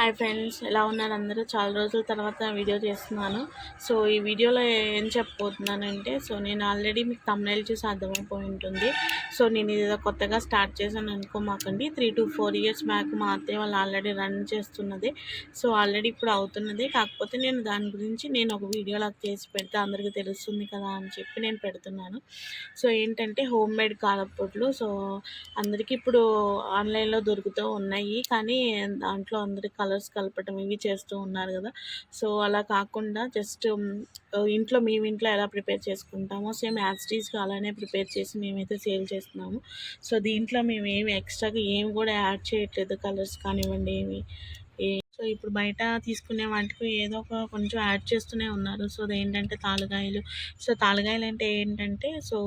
Hi friends ఎలా ఉన్నారు అందరూ? చాలా రోజుల తర్వాత వీడియో చేస్తున్నాను. సో ఈ వీడియోలో ఏం చెప్పబోతున్నానంటే సో నేను ఆల్రెడీ మీకు తమ్నైల్ చూసి అర్థమైపోయి ఉంటుంది. సో నేను ఇది కొత్తగా స్టార్ట్ చేశాను అనుకోమాకండి. Three two four years back మా అత్తయ్య వాళ్ళు ఆల్రెడీ రన్ చేస్తున్నది. సో ఆల్రెడీ ఇప్పుడు అవుతున్నది. కాకపోతే నేను దాని గురించి నేను ఒక వీడియోలా చేసి పెడితే అందరికీ తెలుస్తుంది కదా అని చెప్పి నేను పెడుతున్నాను. సో ఏంటంటే హోమ్ మేడ్ కాలపొట్లు సో అందరికీ ఇప్పుడు ఆన్లైన్లో దొరుకుతూ ఉన్నాయి. కానీ దాంట్లో అందరికీ కలర్స్ కలపటం ఇవి చేస్తూ ఉన్నారు కదా. సో అలా కాకుండా జస్ట్ ఇంట్లో మేము ఇంట్లో ఎలా ప్రిపేర్ చేసుకుంటామో సేమ్ యాజ్టీస్గా అలానే ప్రిపేర్ చేసి మేమైతే సేల్ చేస్తున్నాము. సో దీంట్లో మేము ఏమి ఎక్స్ట్రాగా ఏమి కూడా యాడ్ చేయట్లేదు కలర్స్ కానివ్వండి ఏమి సో ఇప్పుడు బయట తీసుకునే వాటికి ఏదో ఒక కొంచెం యాడ్ చేస్తూనే ఉన్నారు. సో అదేంటంటే తాలుగాయలు సో తాలుగాయలు అంటే ఏంటంటే సో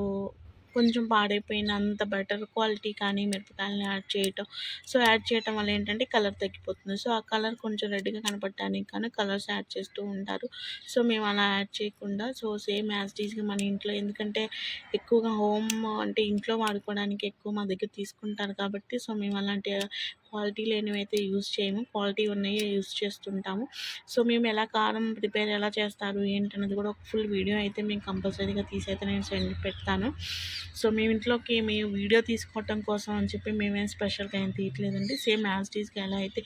కొంచెం పాడైపోయిన అంత బెటర్ క్వాలిటీ కానీ మిరపకాయలని యాడ్ చేయటం. సో యాడ్ చేయటం వల్ల ఏంటంటే కలర్ తగ్గిపోతుంది. సో ఆ కలర్ కొంచెం రెడ్గా కనపడటానికి కానీ కలర్స్ యాడ్ చేస్తూ ఉంటారు. సో మేము అలా యాడ్ చేయకుండా సో సేమ్ యాజ్ టీజ్గా మన ఇంట్లో. ఎందుకంటే ఎక్కువగా హోమ్ అంటే ఇంట్లో వాడుకోవడానికి ఎక్కువ మా దగ్గర తీసుకుంటారు కాబట్టి సో మేము అలాంటి క్వాలిటీ లేనివి అయితే యూజ్ చేయము. క్వాలిటీ ఉన్నవి యూజ్ చేస్తుంటాము. సో మేము ఎలా కారం ప్రిపేర్ ఎలా చేస్తారు ఏంటనేది కూడా ఒక ఫుల్ వీడియో అయితే మేము కంపల్సరీగా తీసి అయితే నేను సెండ్ పెడతాను. సో మేము ఇంట్లోకి మేము వీడియో తీసుకోవటం కోసం అని చెప్పి మేమేం స్పెషల్గా ఏం తీయట్లేదండి. సేమ్ యాజ్ టీస్గా ఎలా అయితే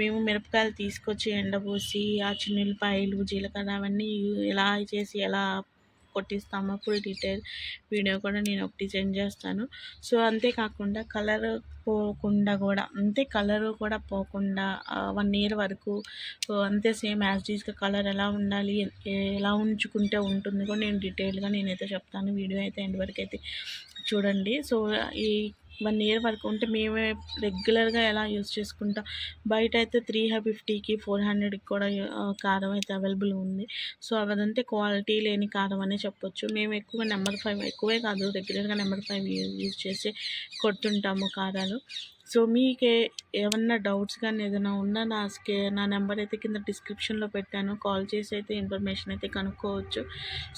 మేము మిరపకాయలు తీసుకొచ్చి ఎండబోసి ఆ చిన్నపాయలు జీలకర్ర అవన్నీ ఎలా చేసి ఎలా కొట్టిస్తామో. ఫుల్ డీటెయిల్ వీడియో కూడా నేను ఒకటి సెండ్ చేస్తాను. సో అంతేకాకుండా కలర్ పోకుండా కూడా అంతే కలర్ కూడా పోకుండా వన్ ఇయర్ వరకు అంతే సేమ్ యాజ్ డీస్గా కలర్ ఎలా ఉండాలి ఎలా ఉంచుకుంటే ఉంటుంది కూడా నేను డీటెయిల్గా నేనైతే చెప్తాను. వీడియో అయితే ఎండ్ వరకు అయితే చూడండి. సో ఈ వన్ ఇయర్ వరకు ఉంటే మేమే రెగ్యులర్గా ఎలా యూస్ చేసుకుంటాం. బయట అయితే త్రీ ఫిఫ్టీకి ఫోర్ హండ్రెడ్కి కూడా కారం అయితే అవైలబుల్ ఉంది. సో అదంటే క్వాలిటీ లేని కారం అనే చెప్పొచ్చు. మేము ఎక్కువ నెంబర్ ఫైవ్ ఎక్కువే కాదు రెగ్యులర్గా నెంబర్ ఫైవ్ యూజ్ చేసి కొడుతుంటాము కారాలు. సో మీకు ఏమన్నా డౌట్స్ కానీ ఏదైనా ఉన్నా నా నా నెంబర్ అయితే కింద డిస్క్రిప్షన్లో పెట్టాను. కాల్ చేసి అయితే ఇన్ఫర్మేషన్ అయితే కనుక్కోవచ్చు.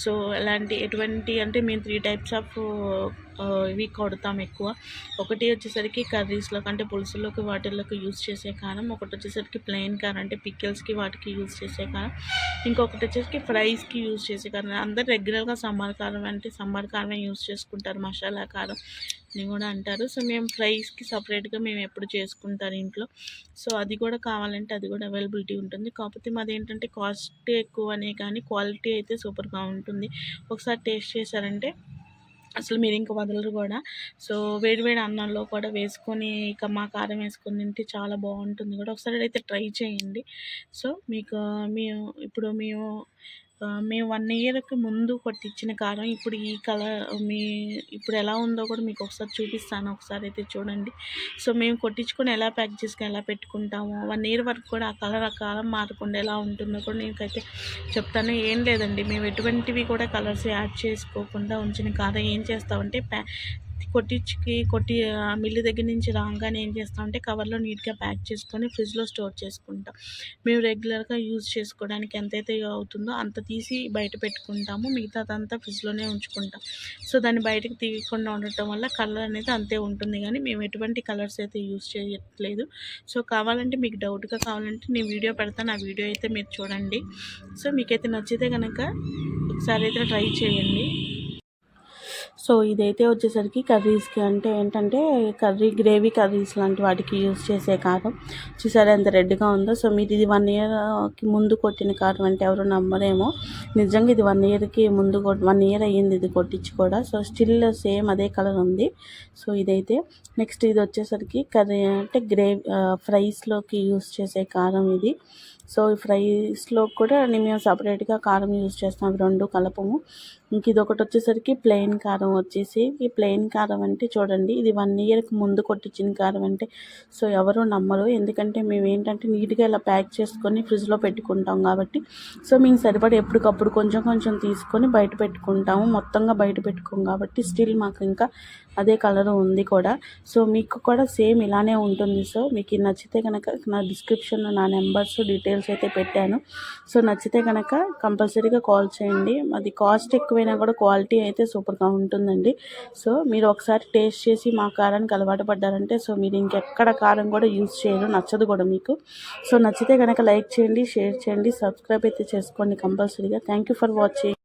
సో ఎలాంటి ఎటువంటి అంటే మేము త్రీ టైప్స్ ఆఫ్ ఇవి కొడతాం ఎక్కువ. ఒకటి వచ్చేసరికి కర్రీస్లోకి అంటే పులుసులోకి వాటిల్లోకి యూస్ చేసే కారం. ఒకటి వచ్చేసరికి ప్లెయిన్ కారం అంటే పిక్కిల్స్కి వాటికి యూస్ చేసే కారం. ఇంకొకటి వచ్చేసరికి ఫ్రైస్కి యూస్ చేసే కారం. అందరు రెగ్యులర్గా సమ్మర్ కారం అంటే సమ్మర్ కారమే యూస్ చేసుకుంటారు. మసాలా కారం. అని కూడా అంటారు. సో మేము ఫ్రైస్కి సపరేట్గా మేము ఎప్పుడు చేసుకుంటారు ఇంట్లో. సో అది కూడా కావాలంటే అది కూడా అవైలబిలిటీ ఉంటుంది. కాకపోతే మాది ఏంటంటే కాస్ట్ ఎక్కువనే కానీ క్వాలిటీ అయితే సూపర్గా ఉంటుంది. ఒకసారి టేస్ట్ చేశారంటే అసలు మీరు ఇంకా వదలరు కూడా. సో వేడి వేడి అన్నంలో కూడా వేసుకొని ఇక మా కారం వేసుకొని తింటే చాలా బాగుంటుంది కూడా. ఒకసారి అయితే ట్రై చేయండి. సో మీకు మేము ఇప్పుడు మేము మేము వన్ ఇయర్కి ముందు కొట్టించిన కారం. ఇప్పుడు ఈ కలర్ మీ ఇప్పుడు ఎలా ఉందో కూడా మీకు ఒకసారి చూపిస్తాను. ఒకసారి అయితే చూడండి. సో మేము కొట్టించుకొని ఎలా ప్యాక్ చేసుకొని ఎలా పెట్టుకుంటాము వన్ ఇయర్ వరకు కూడా ఆ కలర్ ఆ కాలం మారకుండా ఎలా ఉంటుందో కూడా నేనైతే చెప్తాను. ఏం లేదండి. మేము ఎటువంటివి కూడా కలర్స్ యాడ్ చేసుకోకుండా ఉంచిన కారం ఏం చేస్తామంటే ప్యా కొట్టించుకి కొట్టి మిల్లు దగ్గర నుంచి రాగానే ఏం చేస్తామంటే కవర్లో నీట్గా ప్యాక్ చేసుకొని ఫ్రిడ్జ్లో స్టోర్ చేసుకుంటాం. మేము రెగ్యులర్గా యూజ్ చేసుకోవడానికి ఎంతైతే అవుతుందో అంత తీసి బయట పెట్టుకుంటాము. మిగతాదంతా ఫ్రిడ్జ్లోనే ఉంచుకుంటాం. సో దాన్ని బయటకు తీయకుండా ఉండటం వల్ల కలర్ అనేది అంతే ఉంటుంది కానీ మేము ఎటువంటి కలర్స్ అయితే యూజ్ చేయట్లేదు. సో కావాలంటే మీకు డౌట్గా కావాలంటే నేను వీడియో పెడతాను. ఆ వీడియో అయితే మీరు చూడండి. సో మీకైతే నచ్చితే కనుక ఒకసారి అయితే ట్రై చేయండి. సో ఇదైతే వచ్చేసరికి కర్రీస్కి అంటే ఏంటంటే కర్రీ గ్రేవీ కర్రీస్ లాంటి వాటికి యూజ్ చేసే కారం. చూసారా ఎంత రెడ్గా ఉందో. సో మీరు ఇది వన్ ఇయర్కి ముందు కొట్టిన కారం అంటే ఎవరు నమ్మరేమో. నిజంగా ఇది వన్ ఇయర్కి ముందు వన్ ఇయర్ అయ్యింది ఇది కొట్టించి కూడా. సో స్టిల్ సేమ్ అదే కలర్ ఉంది. సో ఇదైతే నెక్స్ట్ ఇది వచ్చేసరికి కర్రీ అంటే గ్రేవీ ఫ్రైస్లోకి యూస్ చేసే కారం ఇది. సో ఈ ఫ్రైస్లో కూడా మేము సపరేట్గా కారం యూజ్ చేస్తాం రెండు కలపము. ఇంక ఇది ఒకటి వచ్చేసరికి ప్లెయిన్ కారం వచ్చేసి ఈ ప్లెయిన్ కారం అంటే చూడండి ఇది వన్ ఇయర్కి ముందు కొట్టించిన కారం అంటే సో ఎవరు నమ్మరు. ఎందుకంటే మేము ఏంటంటే నీట్గా ఇలా ప్యాక్ చేసుకొని ఫ్రిడ్జ్లో పెట్టుకుంటాం కాబట్టి సో మేము సరిపడి ఎప్పటికప్పుడు కొంచెం కొంచెం తీసుకొని బయట పెట్టుకుంటాము మొత్తంగా బయట పెట్టుకోం కాబట్టి స్టిల్ మాకు ఇంకా అదే కలర్ ఉంది కూడా. సో మీకు కూడా సేమ్ ఇలానే ఉంటుంది. సో మీకు నచ్చితే కనుక నా డిస్క్రిప్షన్లో నా నెంబర్స్ డీటెయిల్స్ అయితే పెట్టాను. సో నచ్చితే కనుక కంపల్సరీగా కాల్ చేయండి. అది కాస్ట్ ఎక్కువైనా కూడా క్వాలిటీ అయితే సూపర్గా ఉంటుందండి. సో మీరు ఒకసారి టేస్ట్ చేసి మా కారానికి అలవాటు పడ్డారంటే సో మీరు ఇంకెక్కడ కారం కూడా యూజ్ చేయరు. నచ్చదు కూడా మీకు. సో నచ్చితే కనుక లైక్ చేయండి షేర్ చేయండి సబ్స్క్రైబ్ అయితే చేసుకోండి కంపల్సరీగా థ్యాంక్ యూ ఫర్ వాచింగ్